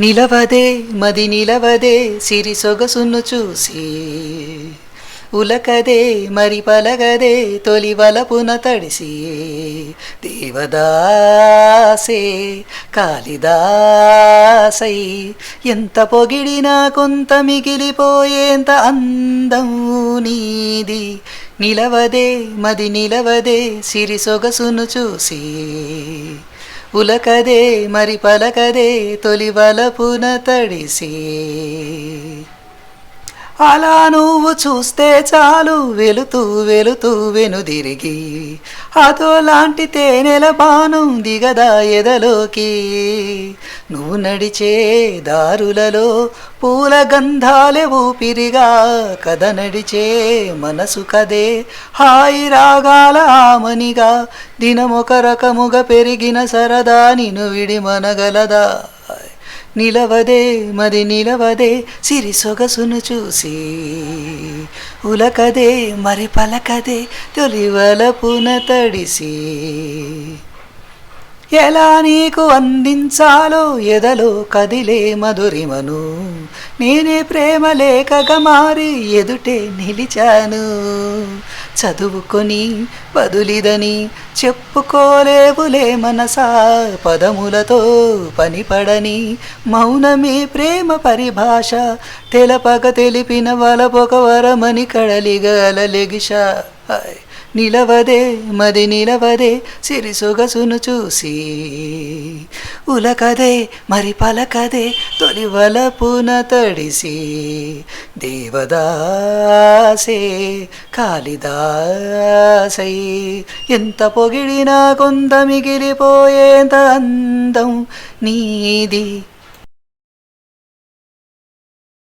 నిలవదే మది నిలవదే సిరి సొగసును చూసి. ఉలకదే మరి పలగదే తొలి వలపున తడిసి. దేవదాసే కాళిదాసై ఎంత పొగిడినా కొంత మిగిలిపోయేంత అందం నీది. నిలవదే మది నిలవదే సిరి సొగసును చూసి. ఉలకదే మరి పలకదే తొలి వలపున తడిసి. అలా నువ్వు చూస్తే చాలు వెలుతూ వెలుతూ వెనుదిరిగి అదో లాంటి తేనెల బాణం దిగదా ఎదలోకి. నువ్వు నడిచే దారులలో పూల గంధాలే ఊపిరిగా. కథ నడిచే మనసు కదే హాయి రాగాల ఆమనిగా. దినమొక రకముగా పెరిగిన సరదా నిను విడి మనగలదా నిలవదే మరి నిలవదే సిరి సొగసును చూసి ఉలకదే మరి పలకదే తొలివలపున తడిసి. ఎలా నీకు అందించాలో ఎదలో కదిలే మధురిమను? నేనే ప్రేమ లేఖగా మారి ఎదుటే నిలిచాను. చదువుకొని పదులిదని చెప్పుకోలేవులే మనసా పదములతో పనిపడని మౌనమే ప్రేమ పరిభాష తెలపక తెలిపిన వలపొక వరమని కడలిగల లెగిష. నిలవదే మది నిలవదే సిరి సొగసును చూసి. ఉలకదే మరి పలకదే తొలి వలపున తడిసి. దేవదాసే కాళిదాసై ఎంత పొగిడినా కొంత మిగిలిపోయేంత అందం నీది.